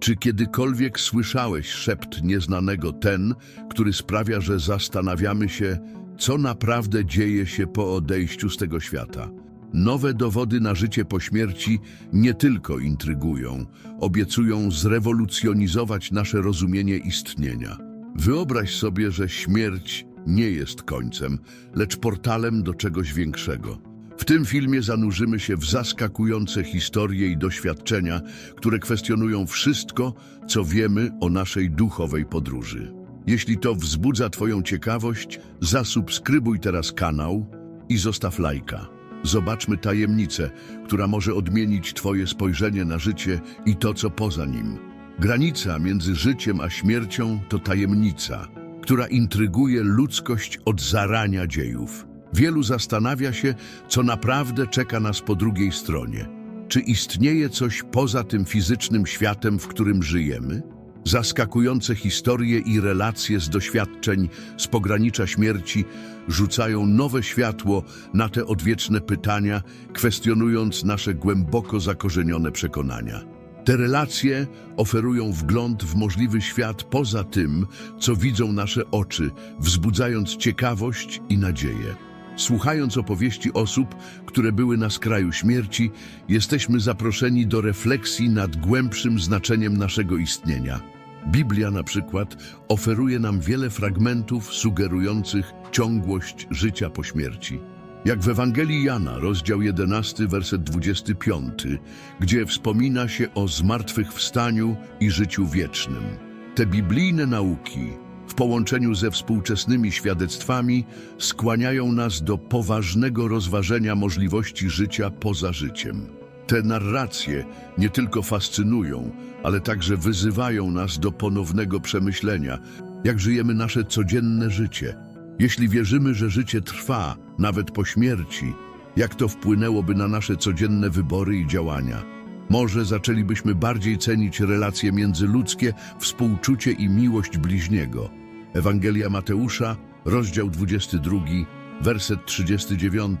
Czy kiedykolwiek słyszałeś szept nieznanego ten, który sprawia, że zastanawiamy się, co naprawdę dzieje się po odejściu z tego świata? Nowe dowody na życie po śmierci nie tylko intrygują, obiecują zrewolucjonizować nasze rozumienie istnienia. Wyobraź sobie, że śmierć nie jest końcem, lecz portalem do czegoś większego. W tym filmie zanurzymy się w zaskakujące historie i doświadczenia, które kwestionują wszystko, co wiemy o naszej duchowej podróży. Jeśli to wzbudza Twoją ciekawość, zasubskrybuj teraz kanał i zostaw lajka. Zobaczmy tajemnicę, która może odmienić Twoje spojrzenie na życie i to, co poza nim. Granica między życiem a śmiercią to tajemnica, która intryguje ludzkość od zarania dziejów. Wielu zastanawia się, co naprawdę czeka nas po drugiej stronie. Czy istnieje coś poza tym fizycznym światem, w którym żyjemy? Zaskakujące historie i relacje z doświadczeń z pogranicza śmierci rzucają nowe światło na te odwieczne pytania, kwestionując nasze głęboko zakorzenione przekonania. Te relacje oferują wgląd w możliwy świat poza tym, co widzą nasze oczy, wzbudzając ciekawość i nadzieję. Słuchając opowieści osób, które były na skraju śmierci, jesteśmy zaproszeni do refleksji nad głębszym znaczeniem naszego istnienia. Biblia na przykład oferuje nam wiele fragmentów sugerujących ciągłość życia po śmierci. Jak w Ewangelii Jana, rozdział 11, werset 25, gdzie wspomina się o zmartwychwstaniu i życiu wiecznym. Te biblijne nauki w połączeniu ze współczesnymi świadectwami skłaniają nas do poważnego rozważenia możliwości życia poza życiem. Te narracje nie tylko fascynują, ale także wyzywają nas do ponownego przemyślenia, jak żyjemy nasze codzienne życie. Jeśli wierzymy, że życie trwa, nawet po śmierci, jak to wpłynęłoby na nasze codzienne wybory i działania? Może zaczęlibyśmy bardziej cenić relacje międzyludzkie, współczucie i miłość bliźniego. Ewangelia Mateusza, rozdział 22, werset 39,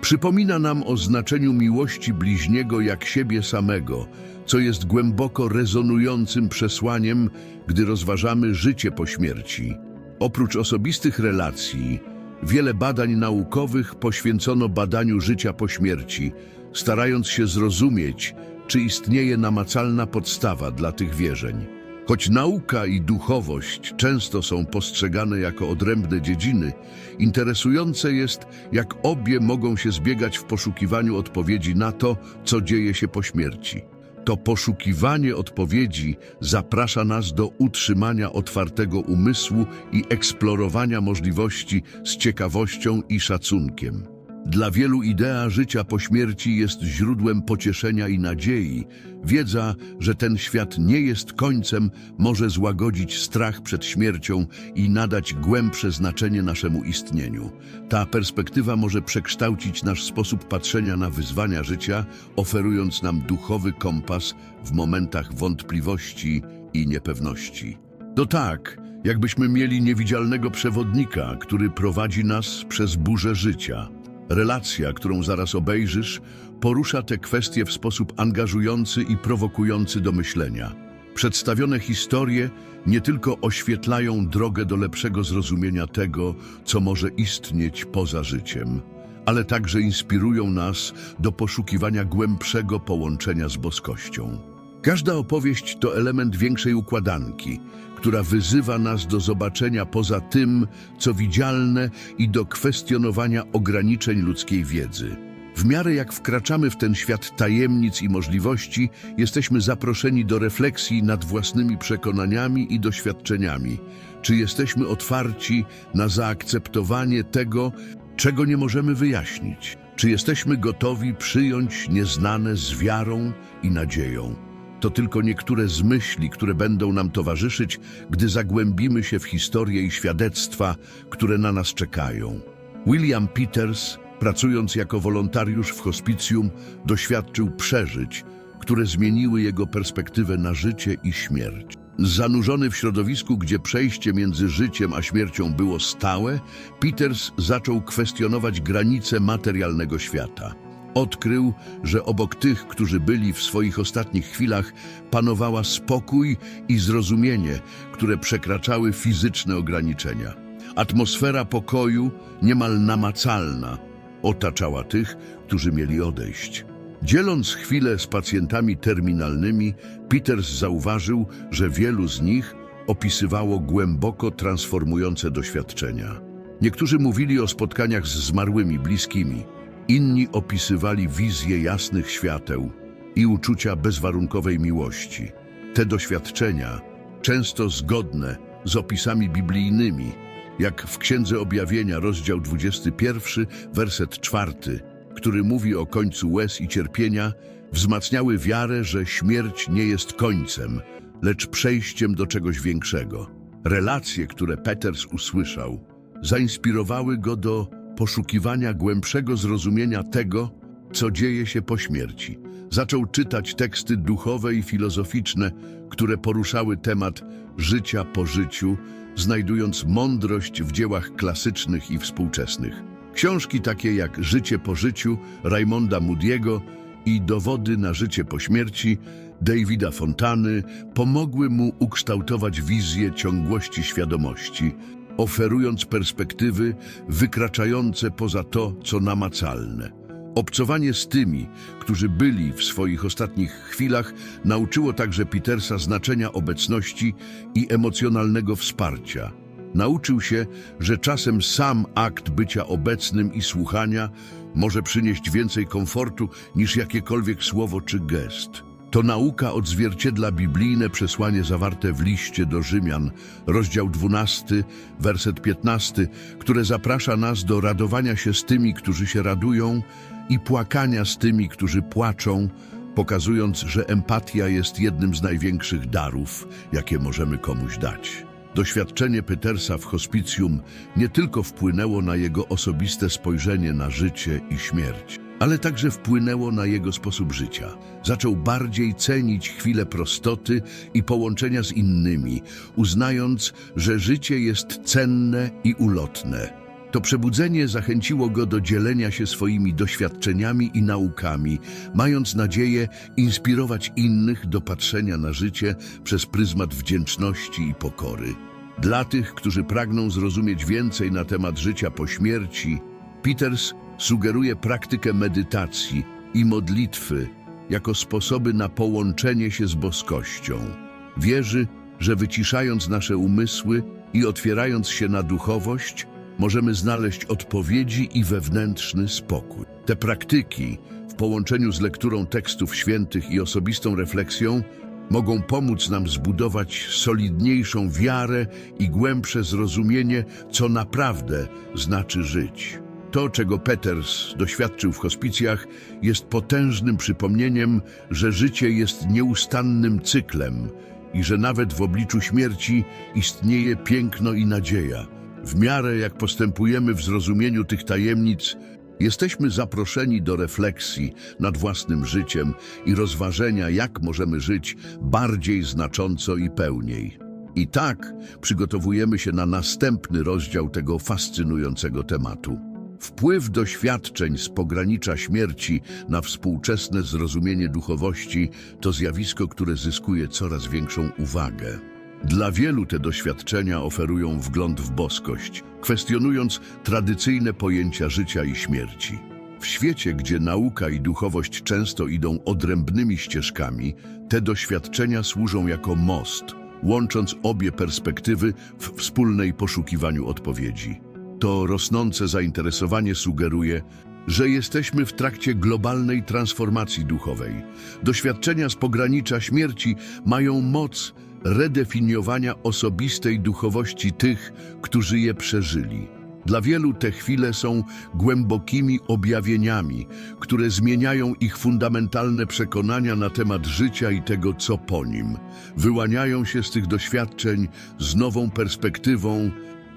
przypomina nam o znaczeniu miłości bliźniego jak siebie samego, co jest głęboko rezonującym przesłaniem, gdy rozważamy życie po śmierci. Oprócz osobistych relacji, wiele badań naukowych poświęcono badaniu życia po śmierci, starając się zrozumieć, czy istnieje namacalna podstawa dla tych wierzeń. Choć nauka i duchowość często są postrzegane jako odrębne dziedziny, interesujące jest, jak obie mogą się zbiegać w poszukiwaniu odpowiedzi na to, co dzieje się po śmierci. To poszukiwanie odpowiedzi zaprasza nas do utrzymania otwartego umysłu i eksplorowania możliwości z ciekawością i szacunkiem. Dla wielu idea życia po śmierci jest źródłem pocieszenia i nadziei. Wiedza, że ten świat nie jest końcem, może złagodzić strach przed śmiercią i nadać głębsze znaczenie naszemu istnieniu. Ta perspektywa może przekształcić nasz sposób patrzenia na wyzwania życia, oferując nam duchowy kompas w momentach wątpliwości i niepewności. To tak, jakbyśmy mieli niewidzialnego przewodnika, który prowadzi nas przez burzę życia. Relacja, którą zaraz obejrzysz, porusza te kwestie w sposób angażujący i prowokujący do myślenia. Przedstawione historie nie tylko oświetlają drogę do lepszego zrozumienia tego, co może istnieć poza życiem, ale także inspirują nas do poszukiwania głębszego połączenia z boskością. Każda opowieść to element większej układanki, która wyzywa nas do zobaczenia poza tym, co widzialne i do kwestionowania ograniczeń ludzkiej wiedzy. W miarę jak wkraczamy w ten świat tajemnic i możliwości, jesteśmy zaproszeni do refleksji nad własnymi przekonaniami i doświadczeniami. Czy jesteśmy otwarci na zaakceptowanie tego, czego nie możemy wyjaśnić? Czy jesteśmy gotowi przyjąć nieznane z wiarą i nadzieją? To tylko niektóre z myśli, które będą nam towarzyszyć, gdy zagłębimy się w historię i świadectwa, które na nas czekają. William Peters, pracując jako wolontariusz w hospicjum, doświadczył przeżyć, które zmieniły jego perspektywę na życie i śmierć. Zanurzony w środowisku, gdzie przejście między życiem a śmiercią było stałe, Peters zaczął kwestionować granice materialnego świata. Odkrył, że obok tych, którzy byli w swoich ostatnich chwilach, panowała spokój i zrozumienie, które przekraczały fizyczne ograniczenia. Atmosfera pokoju, niemal namacalna, otaczała tych, którzy mieli odejść. Dzieląc chwilę z pacjentami terminalnymi, Peters zauważył, że wielu z nich opisywało głęboko transformujące doświadczenia. Niektórzy mówili o spotkaniach z zmarłymi bliskimi, inni opisywali wizje jasnych świateł i uczucia bezwarunkowej miłości. Te doświadczenia, często zgodne z opisami biblijnymi, jak w Księdze Objawienia, rozdział 21, werset 4, który mówi o końcu łez i cierpienia, wzmacniały wiarę, że śmierć nie jest końcem, lecz przejściem do czegoś większego. Relacje, które Peters usłyszał, zainspirowały go do poszukiwania głębszego zrozumienia tego, co dzieje się po śmierci. Zaczął czytać teksty duchowe i filozoficzne, które poruszały temat życia po życiu, znajdując mądrość w dziełach klasycznych i współczesnych. Książki takie jak Życie po życiu Raymonda Moody'ego i Dowody na życie po śmierci Davida Fontany pomogły mu ukształtować wizję ciągłości świadomości, oferując perspektywy wykraczające poza to, co namacalne. Obcowanie z tymi, którzy byli w swoich ostatnich chwilach, nauczyło także Petersa znaczenia obecności i emocjonalnego wsparcia. Nauczył się, że czasem sam akt bycia obecnym i słuchania może przynieść więcej komfortu niż jakiekolwiek słowo czy gest. To nauka odzwierciedla biblijne przesłanie zawarte w liście do Rzymian, rozdział 12, werset 15, które zaprasza nas do radowania się z tymi, którzy się radują i płakania z tymi, którzy płaczą, pokazując, że empatia jest jednym z największych darów, jakie możemy komuś dać. Doświadczenie Petersa w hospicjum nie tylko wpłynęło na jego osobiste spojrzenie na życie i śmierć, ale także wpłynęło na jego sposób życia. Zaczął bardziej cenić chwile prostoty i połączenia z innymi, uznając, że życie jest cenne i ulotne. To przebudzenie zachęciło go do dzielenia się swoimi doświadczeniami i naukami, mając nadzieję inspirować innych do patrzenia na życie przez pryzmat wdzięczności i pokory. Dla tych, którzy pragną zrozumieć więcej na temat życia po śmierci, Peters sugeruje praktykę medytacji i modlitwy jako sposoby na połączenie się z boskością. Wierzy, że wyciszając nasze umysły i otwierając się na duchowość, możemy znaleźć odpowiedzi i wewnętrzny spokój. Te praktyki, w połączeniu z lekturą tekstów świętych i osobistą refleksją, mogą pomóc nam zbudować solidniejszą wiarę i głębsze zrozumienie, co naprawdę znaczy żyć. To, czego Peters doświadczył w hospicjach, jest potężnym przypomnieniem, że życie jest nieustannym cyklem i że nawet w obliczu śmierci istnieje piękno i nadzieja. W miarę jak postępujemy w zrozumieniu tych tajemnic, jesteśmy zaproszeni do refleksji nad własnym życiem i rozważenia, jak możemy żyć bardziej znacząco i pełniej. I tak przygotowujemy się na następny rozdział tego fascynującego tematu. Wpływ doświadczeń z pogranicza śmierci na współczesne zrozumienie duchowości to zjawisko, które zyskuje coraz większą uwagę. Dla wielu te doświadczenia oferują wgląd w boskość, kwestionując tradycyjne pojęcia życia i śmierci. W świecie, gdzie nauka i duchowość często idą odrębnymi ścieżkami, te doświadczenia służą jako most, łącząc obie perspektywy w wspólnej poszukiwaniu odpowiedzi. To rosnące zainteresowanie sugeruje, że jesteśmy w trakcie globalnej transformacji duchowej. Doświadczenia z pogranicza śmierci mają moc redefiniowania osobistej duchowości tych, którzy je przeżyli. Dla wielu te chwile są głębokimi objawieniami, które zmieniają ich fundamentalne przekonania na temat życia i tego, co po nim. Wyłaniają się z tych doświadczeń z nową perspektywą,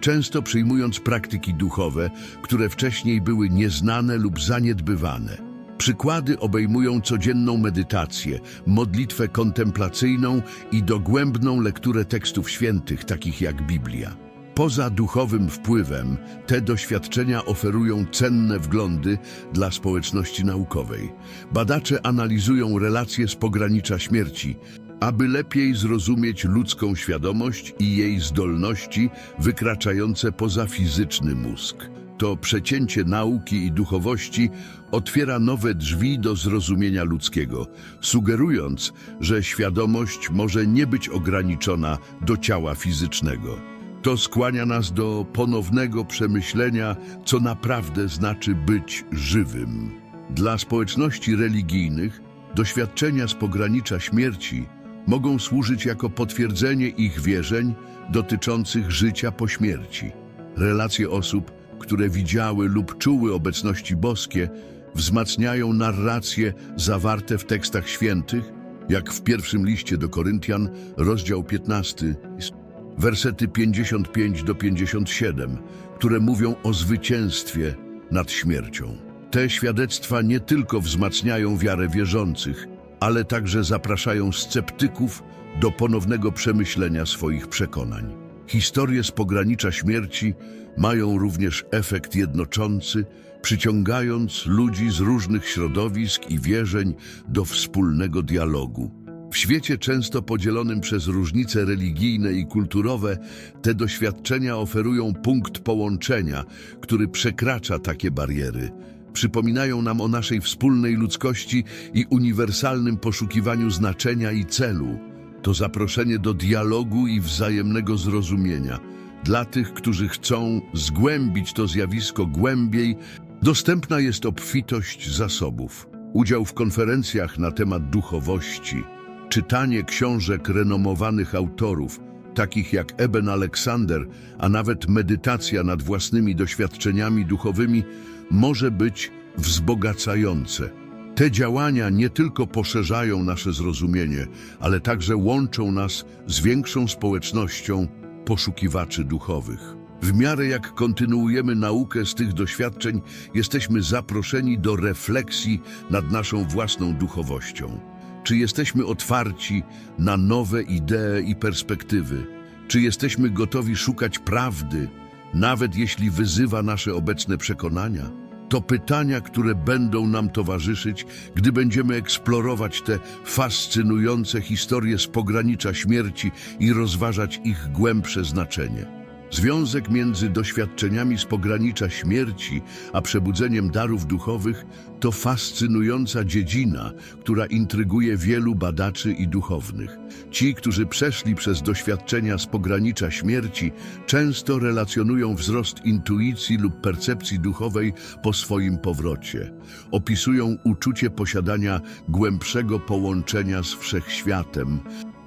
często przyjmując praktyki duchowe, które wcześniej były nieznane lub zaniedbywane. Przykłady obejmują codzienną medytację, modlitwę kontemplacyjną i dogłębną lekturę tekstów świętych, takich jak Biblia. Poza duchowym wpływem, te doświadczenia oferują cenne wglądy dla społeczności naukowej. Badacze analizują relacje z pogranicza śmierci, aby lepiej zrozumieć ludzką świadomość i jej zdolności wykraczające poza fizyczny mózg. To przecięcie nauki i duchowości otwiera nowe drzwi do zrozumienia ludzkiego, sugerując, że świadomość może nie być ograniczona do ciała fizycznego. To skłania nas do ponownego przemyślenia, co naprawdę znaczy być żywym. Dla społeczności religijnych doświadczenia z pogranicza śmierci mogą służyć jako potwierdzenie ich wierzeń dotyczących życia po śmierci. Relacje osób, które widziały lub czuły obecności boskie, wzmacniają narracje zawarte w tekstach świętych, jak w pierwszym liście do Koryntian, rozdział 15, wersety 55 do 57, które mówią o zwycięstwie nad śmiercią. Te świadectwa nie tylko wzmacniają wiarę wierzących, ale także zapraszają sceptyków do ponownego przemyślenia swoich przekonań. Historie z pogranicza śmierci mają również efekt jednoczący, przyciągając ludzi z różnych środowisk i wierzeń do wspólnego dialogu. W świecie często podzielonym przez różnice religijne i kulturowe, te doświadczenia oferują punkt połączenia, który przekracza takie bariery. Przypominają nam o naszej wspólnej ludzkości i uniwersalnym poszukiwaniu znaczenia i celu. To zaproszenie do dialogu i wzajemnego zrozumienia. Dla tych, którzy chcą zgłębić to zjawisko głębiej, dostępna jest obfitość zasobów. Udział w konferencjach na temat duchowości, czytanie książek renomowanych autorów, takich jak Eben Alexander, a nawet medytacja nad własnymi doświadczeniami duchowymi może być wzbogacające. Te działania nie tylko poszerzają nasze zrozumienie, ale także łączą nas z większą społecznością poszukiwaczy duchowych. W miarę jak kontynuujemy naukę z tych doświadczeń, jesteśmy zaproszeni do refleksji nad naszą własną duchowością. Czy jesteśmy otwarci na nowe idee i perspektywy? Czy jesteśmy gotowi szukać prawdy, nawet jeśli wyzywa nasze obecne przekonania? To pytania, które będą nam towarzyszyć, gdy będziemy eksplorować te fascynujące historie z pogranicza śmierci i rozważać ich głębsze znaczenie. Związek między doświadczeniami z pogranicza śmierci a przebudzeniem darów duchowych to fascynująca dziedzina, która intryguje wielu badaczy i duchownych. Ci, którzy przeszli przez doświadczenia z pogranicza śmierci, często relacjonują wzrost intuicji lub percepcji duchowej po swoim powrocie. Opisują uczucie posiadania głębszego połączenia z wszechświatem,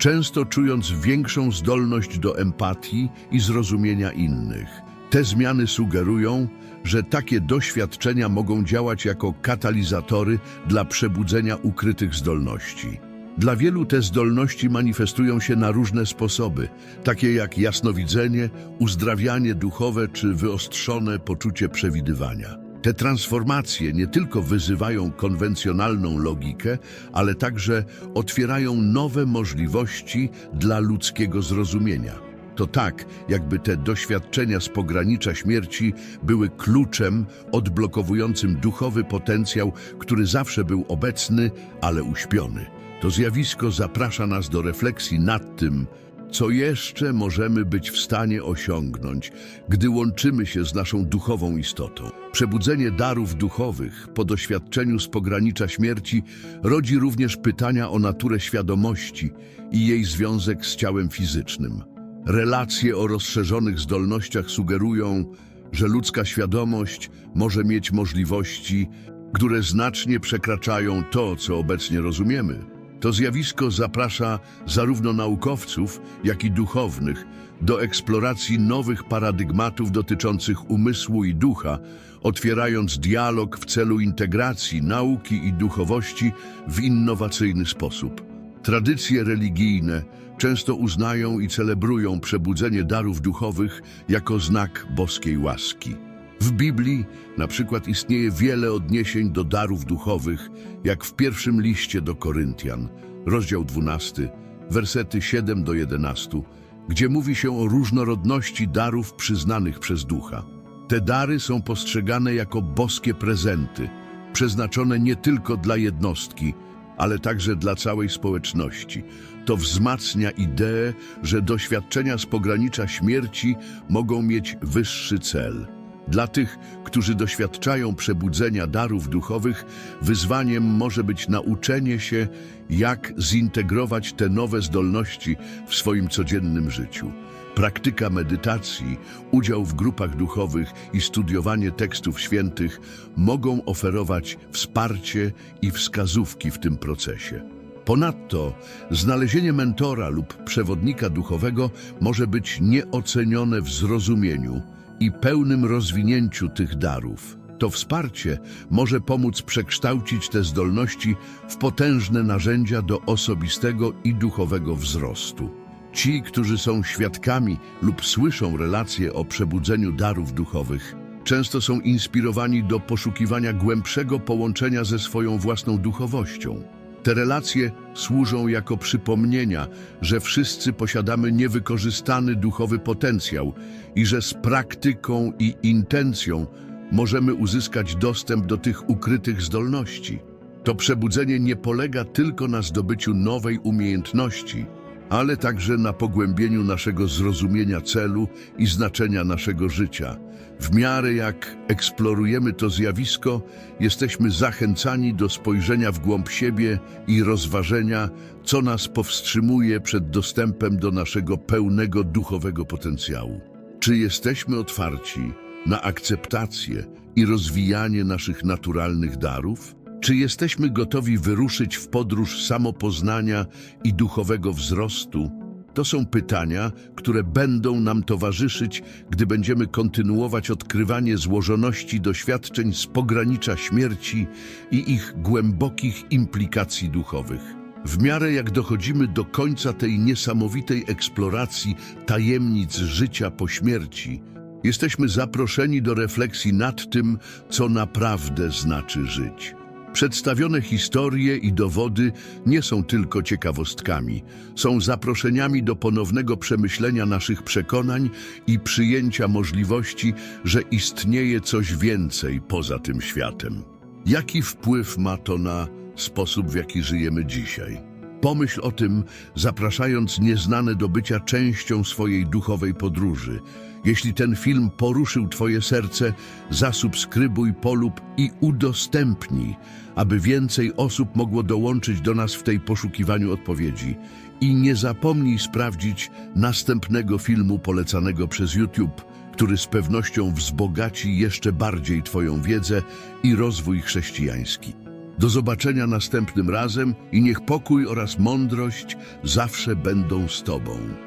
często czując większą zdolność do empatii i zrozumienia innych. Te zmiany sugerują, że takie doświadczenia mogą działać jako katalizatory dla przebudzenia ukrytych zdolności. Dla wielu te zdolności manifestują się na różne sposoby, takie jak jasnowidzenie, uzdrawianie duchowe czy wyostrzone poczucie przewidywania. Te transformacje nie tylko wyzywają konwencjonalną logikę, ale także otwierają nowe możliwości dla ludzkiego zrozumienia. To tak, jakby te doświadczenia z pogranicza śmierci były kluczem odblokowującym duchowy potencjał, który zawsze był obecny, ale uśpiony. To zjawisko zaprasza nas do refleksji nad tym, co jeszcze możemy być w stanie osiągnąć, gdy łączymy się z naszą duchową istotą. Przebudzenie darów duchowych po doświadczeniu z pogranicza śmierci rodzi również pytania o naturę świadomości i jej związek z ciałem fizycznym. Relacje o rozszerzonych zdolnościach sugerują, że ludzka świadomość może mieć możliwości, które znacznie przekraczają to, co obecnie rozumiemy. To zjawisko zaprasza zarówno naukowców, jak i duchownych do eksploracji nowych paradygmatów dotyczących umysłu i ducha, otwierając dialog w celu integracji nauki i duchowości w innowacyjny sposób. Tradycje religijne często uznają i celebrują przebudzenie darów duchowych jako znak boskiej łaski. W Biblii na przykład istnieje wiele odniesień do darów duchowych, jak w pierwszym liście do Koryntian, rozdział 12, wersety 7 do 11, gdzie mówi się o różnorodności darów przyznanych przez ducha. Te dary są postrzegane jako boskie prezenty, przeznaczone nie tylko dla jednostki, ale także dla całej społeczności. To wzmacnia ideę, że doświadczenia z pogranicza śmierci mogą mieć wyższy cel. Dla tych, którzy doświadczają przebudzenia darów duchowych, wyzwaniem może być nauczenie się, jak zintegrować te nowe zdolności w swoim codziennym życiu. Praktyka medytacji, udział w grupach duchowych i studiowanie tekstów świętych mogą oferować wsparcie i wskazówki w tym procesie. Ponadto znalezienie mentora lub przewodnika duchowego może być nieocenione w zrozumieniu i pełnym rozwinięciu tych darów. To wsparcie może pomóc przekształcić te zdolności w potężne narzędzia do osobistego i duchowego wzrostu. Ci, którzy są świadkami lub słyszą relacje o przebudzeniu darów duchowych, często są inspirowani do poszukiwania głębszego połączenia ze swoją własną duchowością. Te relacje służą jako przypomnienia, że wszyscy posiadamy niewykorzystany duchowy potencjał i że z praktyką i intencją możemy uzyskać dostęp do tych ukrytych zdolności. To przebudzenie nie polega tylko na zdobyciu nowej umiejętności, ale także na pogłębieniu naszego zrozumienia celu i znaczenia naszego życia. W miarę jak eksplorujemy to zjawisko, jesteśmy zachęcani do spojrzenia w głąb siebie i rozważenia, co nas powstrzymuje przed dostępem do naszego pełnego duchowego potencjału. Czy jesteśmy otwarci na akceptację i rozwijanie naszych naturalnych darów? Czy jesteśmy gotowi wyruszyć w podróż samopoznania i duchowego wzrostu? To są pytania, które będą nam towarzyszyć, gdy będziemy kontynuować odkrywanie złożoności doświadczeń z pogranicza śmierci i ich głębokich implikacji duchowych. W miarę jak dochodzimy do końca tej niesamowitej eksploracji tajemnic życia po śmierci, jesteśmy zaproszeni do refleksji nad tym, co naprawdę znaczy żyć. Przedstawione historie i dowody nie są tylko ciekawostkami, są zaproszeniami do ponownego przemyślenia naszych przekonań i przyjęcia możliwości, że istnieje coś więcej poza tym światem. Jaki wpływ ma to na sposób, w jaki żyjemy dzisiaj? Pomyśl o tym, zapraszając nieznane do bycia częścią swojej duchowej podróży. Jeśli ten film poruszył Twoje serce, zasubskrybuj, polub i udostępnij, aby więcej osób mogło dołączyć do nas w tej poszukiwaniu odpowiedzi. I nie zapomnij sprawdzić następnego filmu polecanego przez YouTube, który z pewnością wzbogaci jeszcze bardziej Twoją wiedzę i rozwój chrześcijański. Do zobaczenia następnym razem i niech pokój oraz mądrość zawsze będą z Tobą.